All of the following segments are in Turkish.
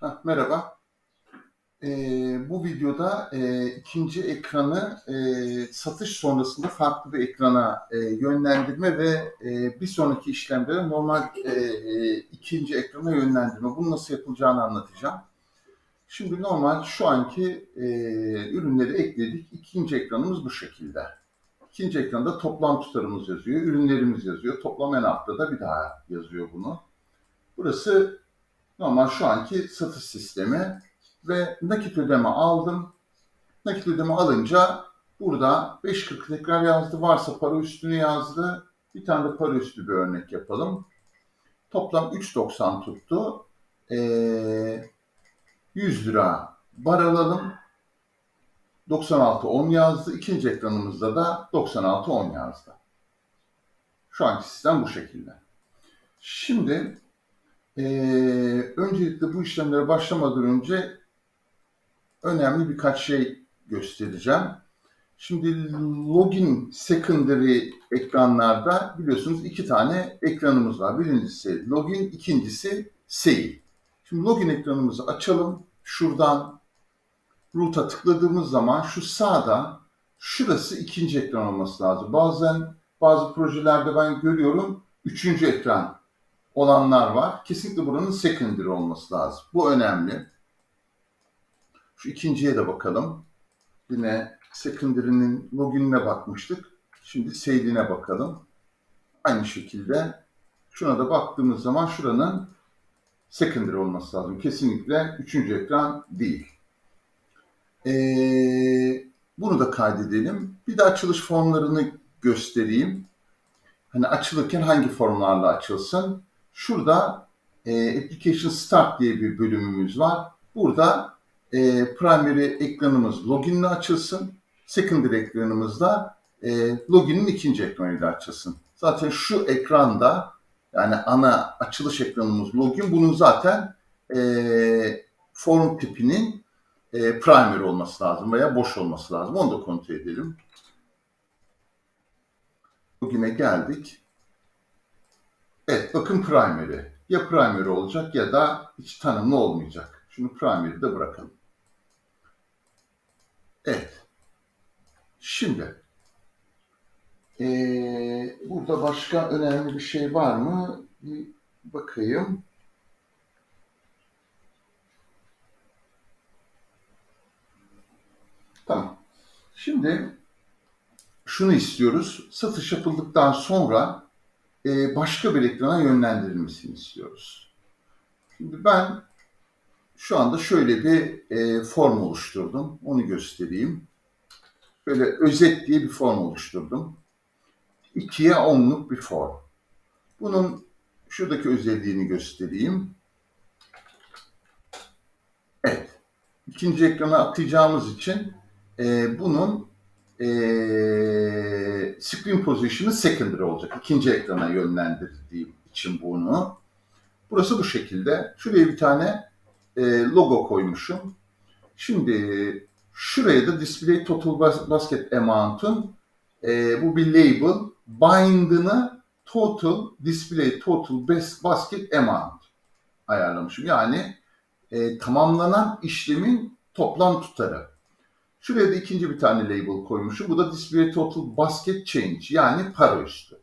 Heh, merhaba. Ee, bu videoda e, ikinci ekranı e, satış sonrasında farklı bir ekrana e, yönlendirme ve e, bir sonraki işlemlere normal e, e, ikinci ekrana yönlendirme. Bunu nasıl yapılacağını anlatacağım. Şimdi normal şu anki e, ürünleri ekledik. İkinci ekranımız bu şekilde. İkinci ekranda toplam tutarımız yazıyor, ürünlerimiz yazıyor. Toplam en altta da bir daha yazıyor bunu. Burası normal şu anki satış sistemi ve nakit ödeme aldım. Nakit ödeme alınca burada 5.40 tekrar yazdı. Varsa para üstünü yazdı. Bir tane de para üstü bir örnek yapalım. Toplam 3.90 tuttu. Ee, 100 lira bar alalım. 96.10 yazdı. İkinci ekranımızda da 96.10 yazdı. Şu anki sistem bu şekilde. Şimdi ee, öncelikle bu işlemlere başlamadan önce önemli birkaç şey göstereceğim. Şimdi login secondary ekranlarda biliyorsunuz iki tane ekranımız var. Birincisi login, ikincisi sale. Şimdi login ekranımızı açalım. Şuradan root'a tıkladığımız zaman şu sağda şurası ikinci ekran olması lazım. Bazen bazı projelerde ben görüyorum üçüncü ekran olanlar var. Kesinlikle buranın secondary olması lazım. Bu önemli. Şu ikinciye de bakalım. Yine secondary'nin login'ine bakmıştık. Şimdi sale'ine bakalım. Aynı şekilde şuna da baktığımız zaman şuranın secondary olması lazım. Kesinlikle üçüncü ekran değil. Ee, bunu da kaydedelim. Bir de açılış formlarını göstereyim. Hani açılırken hangi formlarla açılsın? Şurada e, Application Start diye bir bölümümüz var. Burada e, primary ekranımız login ile açılsın. Secondary ekranımızda e, login'in ikinci ekranıyla açılsın. Zaten şu ekranda yani ana açılış ekranımız login. Bunun zaten e, form tipinin e, primary olması lazım veya boş olması lazım. Onu da kontrol edelim. Login'e geldik. Evet bakın primary. Ya primary olacak ya da hiç tanımlı olmayacak. Şunu primary'de bırakalım. Evet. Şimdi ee, burada başka önemli bir şey var mı? Bir bakayım. Tamam. Şimdi şunu istiyoruz. Satış yapıldıktan sonra e, başka bir ekrana yönlendirilmesini istiyoruz. Şimdi ben şu anda şöyle bir e, form oluşturdum. Onu göstereyim. Böyle özet diye bir form oluşturdum. 2'ye 10'luk bir form. Bunun şuradaki özelliğini göstereyim. Evet. İkinci ekrana atacağımız için e, bunun e, screen position'ı secondary olacak. İkinci ekrana yönlendirdiğim için bunu. Burası bu şekilde. Şuraya bir tane e, logo koymuşum. Şimdi şuraya da display total basket amount'un e, bu bir label bind'ını total display total basket amount ayarlamışım. Yani e, tamamlanan işlemin toplam tutarı. Şuraya da ikinci bir tane label koymuşum. Bu da display total basket change yani para üstü.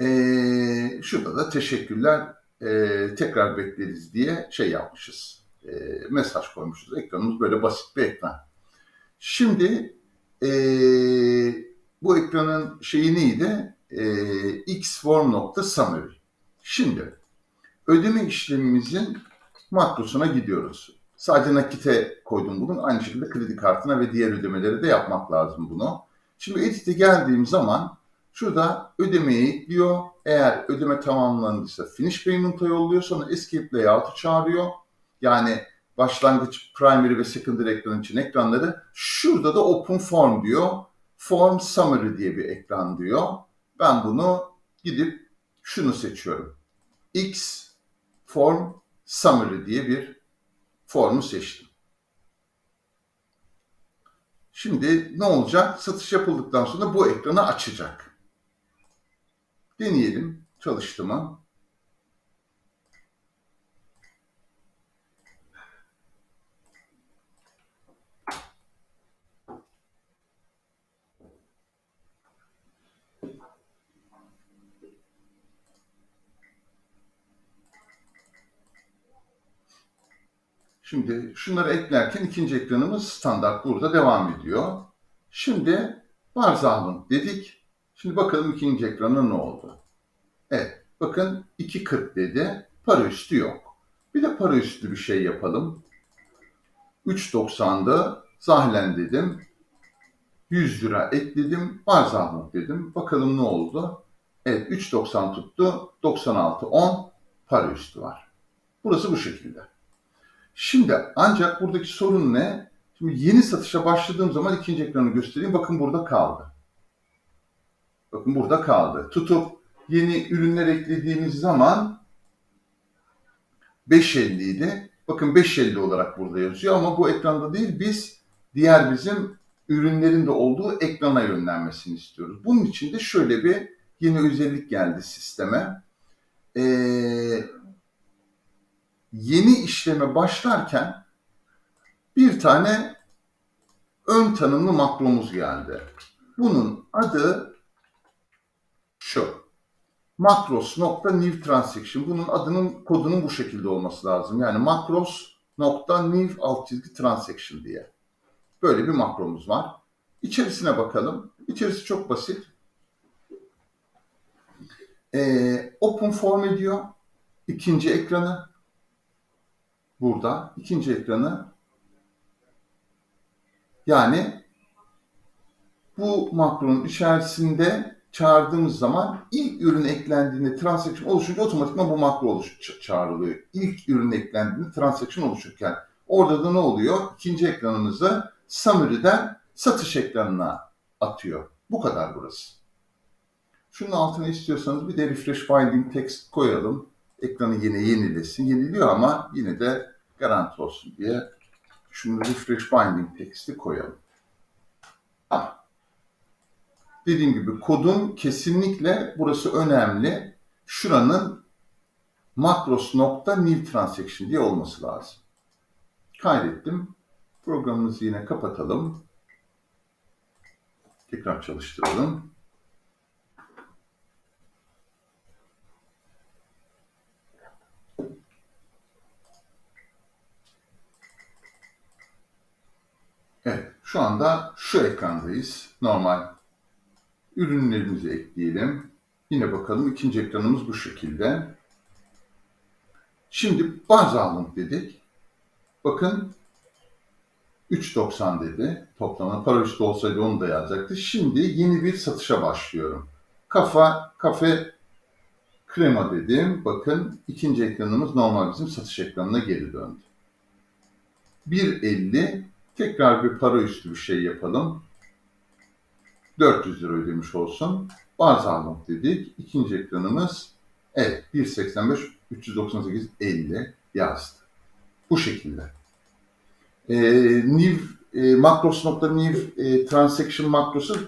Ee, şurada da teşekkürler e, tekrar bekleriz diye şey yapmışız. E, mesaj koymuşuz. Ekranımız böyle basit bir ekran. Şimdi e, bu ekranın şeyi neydi? E, xform.summary. Şimdi ödeme işlemimizin makrosuna gidiyoruz. Sadece nakite koydum bunun. Aynı şekilde kredi kartına ve diğer ödemeleri de yapmak lazım bunu. Şimdi edit'e geldiğim zaman şurada ödemeyi ekliyor. Eğer ödeme tamamlandıysa finish payment'a yolluyor. Sonra escape layout'u çağırıyor. Yani başlangıç primary ve secondary ekran için ekranları. Şurada da open form diyor. Form summary diye bir ekran diyor. Ben bunu gidip şunu seçiyorum. X form summary diye bir formu seçtim. Şimdi ne olacak? Satış yapıldıktan sonra bu ekranı açacak. Deneyelim. Çalıştı mı? Şimdi şunları eklerken ikinci ekranımız standart burada devam ediyor. Şimdi varsayalım dedik. Şimdi bakalım ikinci ekrana ne oldu? Evet, bakın 2.40 dedi. Para üstü yok. Bir de para üstü bir şey yapalım. 3.90'da zahilen dedim. 100 lira ekledim. Var dedim. Bakalım ne oldu? Evet 3.90 tuttu. 96.10 para üstü var. Burası bu şekilde. Şimdi ancak buradaki sorun ne? Şimdi yeni satışa başladığım zaman ikinci ekranı göstereyim. Bakın burada kaldı. Bakın burada kaldı. Tutup yeni ürünler eklediğimiz zaman 5.50 idi. Bakın 5.50 olarak burada yazıyor ama bu ekranda değil biz diğer bizim ürünlerin de olduğu ekrana yönlenmesini istiyoruz. Bunun için de şöyle bir yeni özellik geldi sisteme. Ee, yeni işleme başlarken bir tane ön tanımlı makromuz geldi. Bunun adı şu. Macros nokta new transaction. Bunun adının kodunun bu şekilde olması lazım. Yani macros nokta new alt çizgi transaction diye. Böyle bir makromuz var. İçerisine bakalım. İçerisi çok basit. Ee, open form ediyor. İkinci ekranı. Burada. ikinci ekranı. Yani bu makronun içerisinde çağırdığımız zaman ilk ürün eklendiğinde transaction oluşunca otomatikman bu makro oluş çağrılıyor. İlk ürün eklendiğinde transaction oluşurken orada da ne oluyor? İkinci ekranımızı summary'den satış ekranına atıyor. Bu kadar burası. Şunun altına istiyorsanız bir de refresh binding text koyalım. Ekranı yine yenilesin. Yeniliyor ama yine de garanti olsun diye şunu refresh binding text'i koyalım. Ah. Dediğim gibi kodun kesinlikle burası önemli. Şuranın macros nokta new transaction diye olması lazım. Kaydettim. Programımızı yine kapatalım. Tekrar çalıştıralım. Evet, şu anda şu ekrandayız. Normal ürünlerimizi ekleyelim. Yine bakalım ikinci ekranımız bu şekilde. Şimdi baz alım dedik. Bakın 3.90 dedi. Toplama para üstü olsaydı onu da yazacaktı. Şimdi yeni bir satışa başlıyorum. Kafa, kafe, krema dedim. Bakın ikinci ekranımız normal bizim satış ekranına geri döndü. 1.50 tekrar bir para üstü bir şey yapalım. 400 lira ödemiş olsun. Bazı alım dedik. İkinci ekranımız evet 1.85 398 50 yazdı. Bu şekilde e, new e, makros nokta new e, transaction makrosu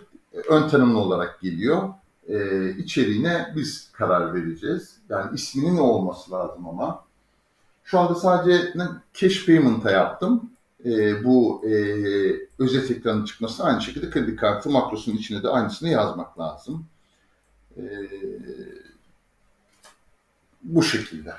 ön tanımlı olarak geliyor. E, içeriğine biz karar vereceğiz. Yani isminin ne olması lazım ama. Şu anda sadece cash payment'a yaptım. E, bu e, özet ekranın çıkması aynı şekilde kredi kartı makrosunun içine de aynısını yazmak lazım. E, bu şekilde.